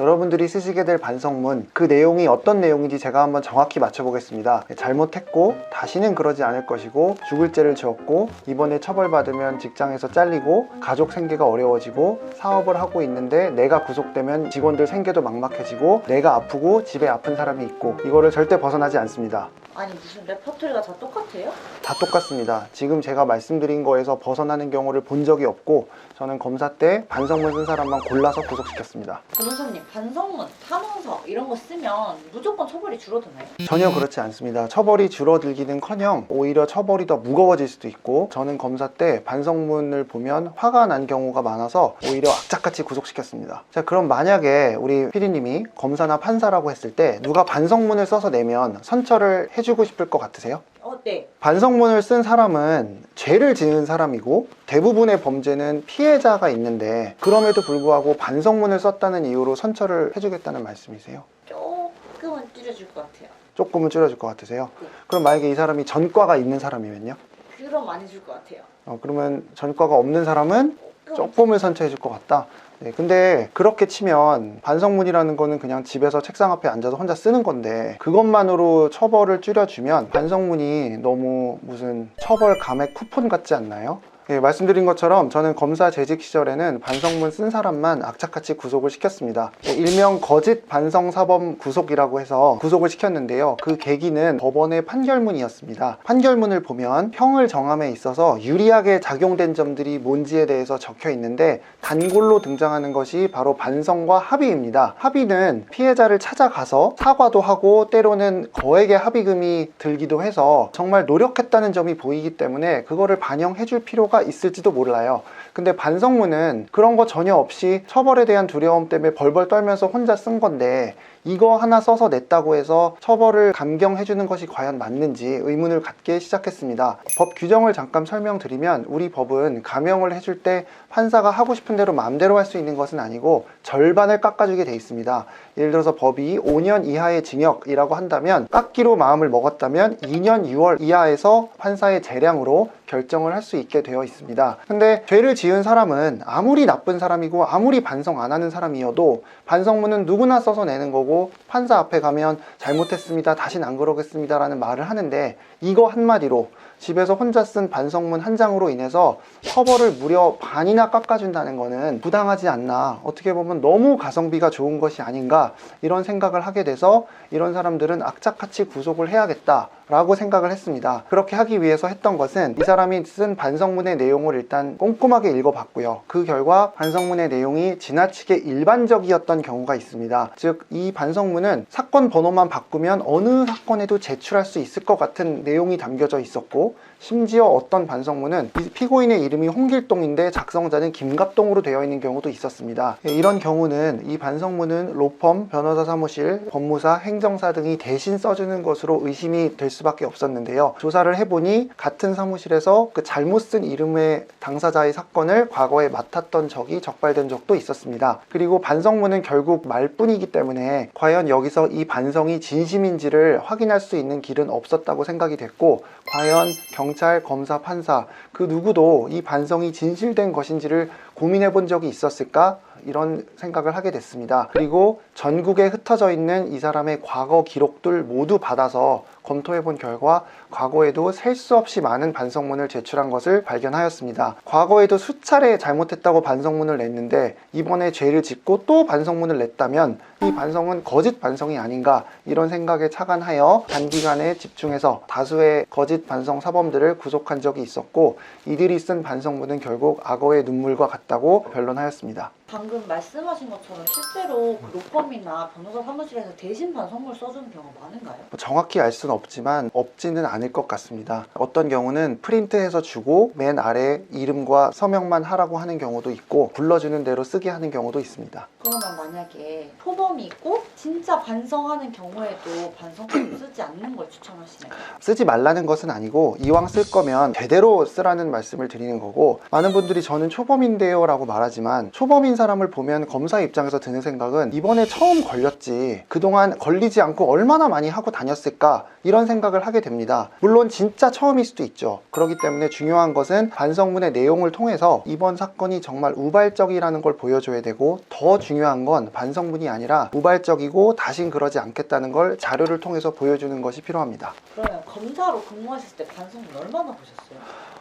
여러분들이 쓰시게 될 반성문 그 내용이 어떤 내용인지 제가 한번 정확히 맞춰보겠습니다. 잘못했고 다시는 그러지 않을 것이고 죽을 죄를 지었고 이번에 처벌받으면 직장에서 잘리고 가족 생계가 어려워지고 사업을 하고 있는데 내가 구속되면 직원들 생계도 막막해지고 내가 아프고 집에 아픈 사람이 있고 이거를 절대 벗어나지 않습니다. 아니 무슨 레퍼토리가 다 똑같아요? 다 똑같습니다. 지금 제가 말씀드린 거에서 벗어나는 경우를 본 적이 없고 저는 검사 때 반성문 쓴 사람만 골라서 구속시켰습니다. 변호사님 반성문, 탄원서 이런 거 쓰면 무조건 처벌이 줄어드나요? 전혀 그렇지 않습니다. 처벌이 줄어들기는커녕 오히려 처벌이 더 무거워질 수도 있고 저는 검사 때 반성문을 보면 화가 난 경우가 많아서 오히려 악착같이 구속시켰습니다. 자 그럼 만약에 우리 피디님이 검사나 판사라고 했을 때 누가 반성문을 써서 내면 선처를 해 주고 싶을 것 같으세요? 어, 네. 반성문을 쓴 사람은 죄를 지은 사람이고 대부분의 범죄는 피해자가 있는데 그럼에도 불구하고 반성문을 썼다는 이유로 선처를 해주겠다는 말씀이세요? 조금은 줄여줄 것 같아요. 조금은 줄여줄 것 같으세요? 네. 그럼 만약에 이 사람이 전과가 있는 사람이면요? 그럼 많이 줄것 같아요. 어, 그러면 전과가 없는 사람은 조금. 조금을 선처해 줄 것 같다. 네, 근데 그렇게 치면 반성문이라는 거는 그냥 집에서 책상 앞에 앉아서 혼자 쓰는 건데 그것만으로 처벌을 줄여주면 반성문이 너무 무슨 처벌 감액 쿠폰 같지 않나요? 예, 말씀드린 것처럼 저는 검사 재직 시절에는 반성문 쓴 사람만 악착같이 구속을 시켰습니다. 예, 일명 거짓 반성사범 구속이라고 해서 구속을 시켰는데요. 그 계기는 법원의 판결문이었습니다. 판결문을 보면 형을 정함에 있어서 유리하게 작용된 점들이 뭔지에 대해서 적혀 있는데 단골로 등장하는 것이 바로 반성과 합의입니다. 합의는 피해자를 찾아가서 사과도 하고 때로는 거액의 합의금이 들기도 해서 정말 노력했다는 점이 보이기 때문에 그거를 반영해 줄 필요가 있을지도 몰라요. 근데 반성문은 그런 거 전혀 없이 처벌에 대한 두려움 때문에 벌벌 떨면서 혼자 쓴 건데 이거 하나 써서 냈다고 해서 처벌을 감경해 주는 것이 과연 맞는지 의문을 갖게 시작했습니다. 법 규정을 잠깐 설명드리면 우리 법은 감형을 해줄 때 판사가 하고 싶은 대로 마음대로 할 수 있는 것은 아니고 절반을 깎아주게 돼 있습니다. 예를 들어서 법이 5년 이하의 징역이라고 한다면 깎기로 마음을 먹었다면 2년 6월 이하에서 판사의 재량으로 결정을 할 수 있게 되어 있습니다. 근데 죄를 지은 사람은 아무리 나쁜 사람이고 아무리 반성 안 하는 사람이어도 반성문은 누구나 써서 내는 거고 판사 앞에 가면 잘못했습니다. 다신 안 그러겠습니다라는 말을 하는데 이거 한마디로 집에서 혼자 쓴 반성문 한 장으로 인해서 처벌을 무려 반이나 깎아준다는 거는 부당하지 않나. 어떻게 보면 너무 가성비가 좋은 것이 아닌가 이런 생각을 하게 돼서 이런 사람들은 악착같이 구속을 해야겠다 라고 생각을 했습니다. 그렇게 하기 위해서 했던 것은 이 사람이 쓴 반성문의 내용을 일단 꼼꼼하게 읽어봤고요. 그 결과 반성문의 내용이 지나치게 일반적이었던 경우가 있습니다. 즉 이 반성문은 사건 번호만 바꾸면 어느 사건에도 제출할 수 있을 것 같은 내용이 담겨져 있었고 심지어 어떤 반성문은 이 피고인의 이름이 홍길동인데 작성자는 김갑동으로 되어 있는 경우도 있었습니다. 예, 이런 경우는 이 반성문은 로펌, 변호사 사무실, 법무사, 행정사 등이 대신 써주는 것으로 의심이 될 수밖에 없었는데요. 조사를 해보니 같은 사무실에서 그 잘못 쓴 이름의 당사자의 사건을 과거에 맡았던 적이 적발된 적도 있었습니다. 그리고 반성문은 결국 말뿐이기 때문에 과연 여기서 이 반성이 진심인지를 확인할 수 있는 길은 없었다고 생각이 됐고 과연 경찰, 검사, 판사 그 누구도 이 반성이 진실된 것인지를 고민해 본 적이 있었을까? 이런 생각을 하게 됐습니다. 그리고 전국에 흩어져 있는 이 사람의 과거 기록들 모두 받아서 검토해 본 결과 과거에도 셀 수 없이 많은 반성문을 제출한 것을 발견하였습니다. 과거에도 수차례 잘못했다고 반성문을 냈는데 이번에 죄를 짓고 또 반성문을 냈다면 이 반성은 거짓 반성이 아닌가 이런 생각에 착안하여 단기간에 집중해서 다수의 거짓 반성 사범들을 구속한 적이 있었고 이들이 쓴 반성문은 결국 악어의 눈물과 같다고 변론하였습니다. 방금 말씀하신 것처럼 실제로 그 로펌이나 변호사 사무실에서 대신 반성문 써주는 경우가 많은가요? 뭐 정확히 알 수는 없지만 없지는 않을 것 같습니다. 어떤 경우는 프린트해서 주고 맨 아래 이름과 서명만 하라고 하는 경우도 있고 불러주는 대로 쓰게 하는 경우도 있습니다. 그러면 만약에 표범이 있고 진짜 반성하는 경우에도 반성문 쓰지 않는 걸 추천하시나요? 쓰지 말라는 것은 아니고 이왕 쓸 거면 제대로 쓰라는 말씀을 드리는 거고 많은 분들이 저는 초범인데요 라고 말하지만 초범인 사람을 보면 검사 입장에서 드는 생각은 이번에 처음 걸렸지 그동안 걸리지 않고 얼마나 많이 하고 다녔을까 이런 생각을 하게 됩니다. 물론 진짜 처음일 수도 있죠. 그렇기 때문에 중요한 것은 반성문의 내용을 통해서 이번 사건이 정말 우발적이라는 걸 보여줘야 되고 더 중요한 건 반성문이 아니라 우발적이고 다신 그러지 않겠다는 걸 자료를 통해서 보여주는 것이 필요합니다. 그러면 검사로 근무하셨을 때 반성문 얼마나 보셨어요?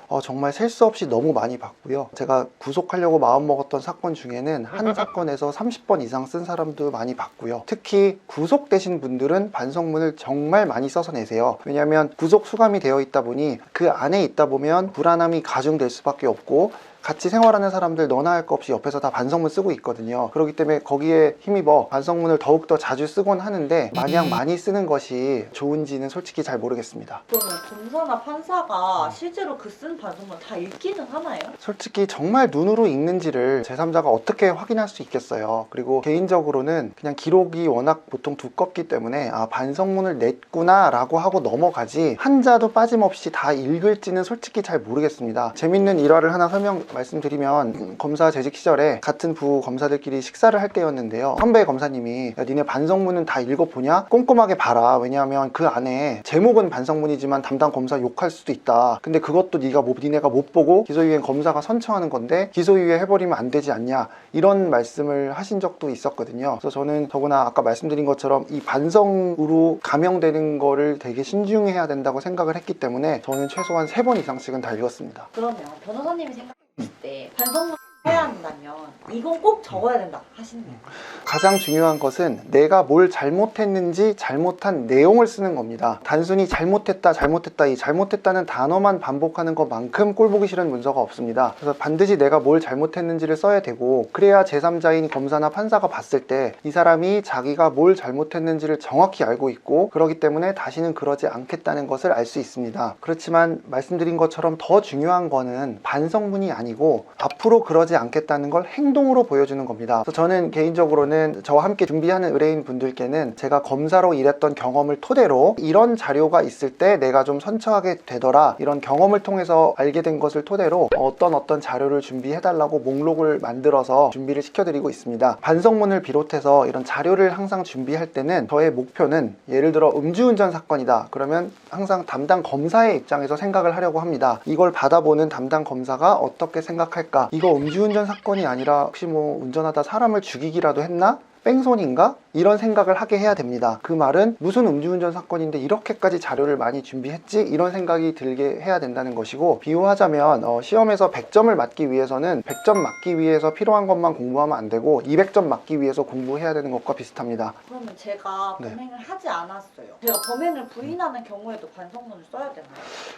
어, 정말 셀 수 없이 너무 많이 봤고요. 제가 구속하려고 마음먹었던 사건 중에는 한 사건에서 30번 이상 쓴 사람도 많이 봤고요. 특히 구속되신 분들은 반성문을 정말 많이 써서 내세요. 왜냐하면 구속 수감이 되어 있다 보니 그 안에 있다 보면 불안함이 가중될 수밖에 없고 같이 생활하는 사람들 너나 할거 없이 옆에서 다 반성문 쓰고 있거든요. 그렇기 때문에 거기에 힘입어 반성문을 더욱더 자주 쓰곤 하는데 마냥 많이 쓰는 것이 좋은지는 솔직히 잘 모르겠습니다. 그러면 검사나 판사가 실제로 그 쓴 반성문 다 읽기는 하나요? 솔직히 정말 눈으로 읽는지를 제3자가 어떻게 확인할 수 있겠어요. 그리고 개인적으로는 그냥 기록이 워낙 보통 두껍기 때문에 아, 반성문을 냈구나 라고 하고 넘어가지 한자도 빠짐없이 다 읽을지는 솔직히 잘 모르겠습니다. 재밌는 일화를 하나 설명 말씀드리면 검사 재직 시절에 같은 부 검사들끼리 식사를 할 때였는데요. 선배 검사님이 야, 니네 반성문은 다 읽어보냐? 꼼꼼하게 봐라. 왜냐하면 그 안에 제목은 반성문이지만 담당 검사 욕할 수도 있다. 근데 그것도 네가 못, 니네가 못 보고 기소유예 검사가 선처하는 건데 기소유예 해버리면 안 되지 않냐? 이런 말씀을 하신 적도 있었거든요. 그래서 저는 더구나 아까 말씀드린 것처럼 이 반성으로 감형되는 거를 되게 신중해야 된다고 생각을 했기 때문에 저는 최소한 세 번 이상씩은 다 읽었습니다. 그러면 변호사님이 생각 하실 때. 반성문 해야 한다면 이건 꼭 적어야 된다 하시는 거예요? 가장 중요한 것은 내가 뭘 잘못했는지 잘못한 내용을 쓰는 겁니다. 단순히 잘못했다, 잘못했다, 이 잘못했다는 단어만 반복하는 것만큼 꼴보기 싫은 문서가 없습니다. 그래서 반드시 내가 뭘 잘못했는지를 써야 되고, 그래야 제3자인 검사나 판사가 봤을 때 이 사람이 자기가 뭘 잘못했는지를 정확히 알고 있고, 그렇기 때문에 다시는 그러지 않겠다는 것을 알 수 있습니다. 그렇지만 말씀드린 것처럼 더 중요한 거는 반성문이 아니고, 앞으로 그러지 않겠다는 걸 행동으로 보여주는 겁니다. 그래서 저는 개인적으로는 저와 함께 준비하는 의뢰인 분들께는 제가 검사로 일했던 경험을 토대로 이런 자료가 있을 때 내가 좀 선처하게 되더라 이런 경험을 통해서 알게 된 것을 토대로 어떤 어떤 자료를 준비해달라고 목록을 만들어서 준비를 시켜드리고 있습니다. 반성문을 비롯해서 이런 자료를 항상 준비할 때는 저의 목표는 예를 들어 음주운전 사건이다 그러면 항상 담당 검사의 입장에서 생각을 하려고 합니다. 이걸 받아보는 담당 검사가 어떻게 생각할까? 이거 음주 운전 사건이 아니라 혹시 뭐 운전하다 사람을 죽이기라도 했나? 뺑소니인가? 이런 생각을 하게 해야 됩니다. 그 말은 무슨 음주운전 사건인데 이렇게까지 자료를 많이 준비했지? 이런 생각이 들게 해야 된다는 것이고 비유하자면 어, 시험에서 100점을 맞기 위해서는 100점 맞기 위해서 필요한 것만 공부하면 안 되고 200점 맞기 위해서 공부해야 되는 것과 비슷합니다. 그러면 제가 네. 범행을 하지 않았어요. 제가 범행을 부인하는 경우에도 반성문을 써야 되나요?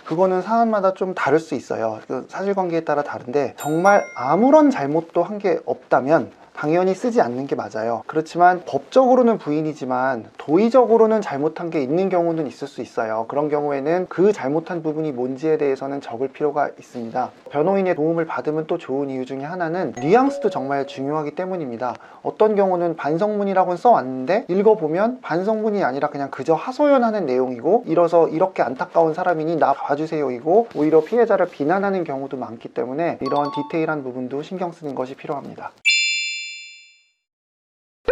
그거는 사안마다 좀 다를 수 있어요. 그 사실관계에 따라 다른데 정말 아무런 잘못도 한 게 없다면 당연히 쓰지 않는 게 맞아요. 그렇지만 법적으로는 부인이지만 도의적으로는 잘못한 게 있는 경우는 있을 수 있어요. 그런 경우에는 그 잘못한 부분이 뭔지에 대해서는 적을 필요가 있습니다. 변호인의 도움을 받으면 또 좋은 이유 중에 하나는 뉘앙스도 정말 중요하기 때문입니다. 어떤 경우는 반성문이라고는 써왔는데 읽어보면 반성문이 아니라 그냥 그저 하소연하는 내용이고 이뤄서 이렇게 안타까운 사람이니 나 봐주세요 이고 오히려 피해자를 비난하는 경우도 많기 때문에 이런 디테일한 부분도 신경 쓰는 것이 필요합니다.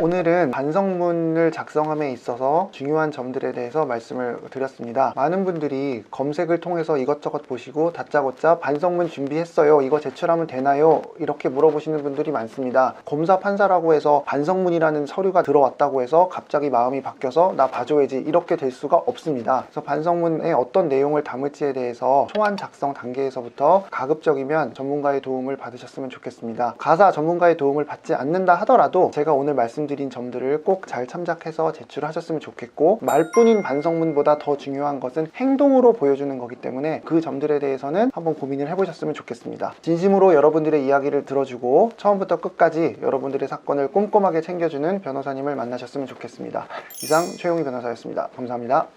오늘은 반성문을 작성함에 있어서 중요한 점들에 대해서 말씀을 드렸습니다. 많은 분들이 검색을 통해서 이것저것 보시고 다짜고짜 반성문 준비했어요. 이거 제출하면 되나요? 이렇게 물어보시는 분들이 많습니다. 검사 판사라고 해서 반성문이라는 서류가 들어왔다고 해서 갑자기 마음이 바뀌어서 나 봐줘야지 이렇게 될 수가 없습니다. 그래서 반성문에 어떤 내용을 담을지에 대해서 초안 작성 단계에서부터 가급적이면 전문가의 도움을 받으셨으면 좋겠습니다. 가사 전문가의 도움을 받지 않는다 하더라도 제가 오늘 말씀드린 점들을 꼭 잘 참작해서 제출하셨으면 좋겠고 말뿐인 반성문보다 더 중요한 것은 행동으로 보여주는 거기 때문에 그 점들에 대해서는 한번 고민을 해보셨으면 좋겠습니다. 진심으로 여러분들의 이야기를 들어주고 처음부터 끝까지 여러분들의 사건을 꼼꼼하게 챙겨주는 변호사님을 만나셨으면 좋겠습니다. 이상 최용희 변호사였습니다. 감사합니다.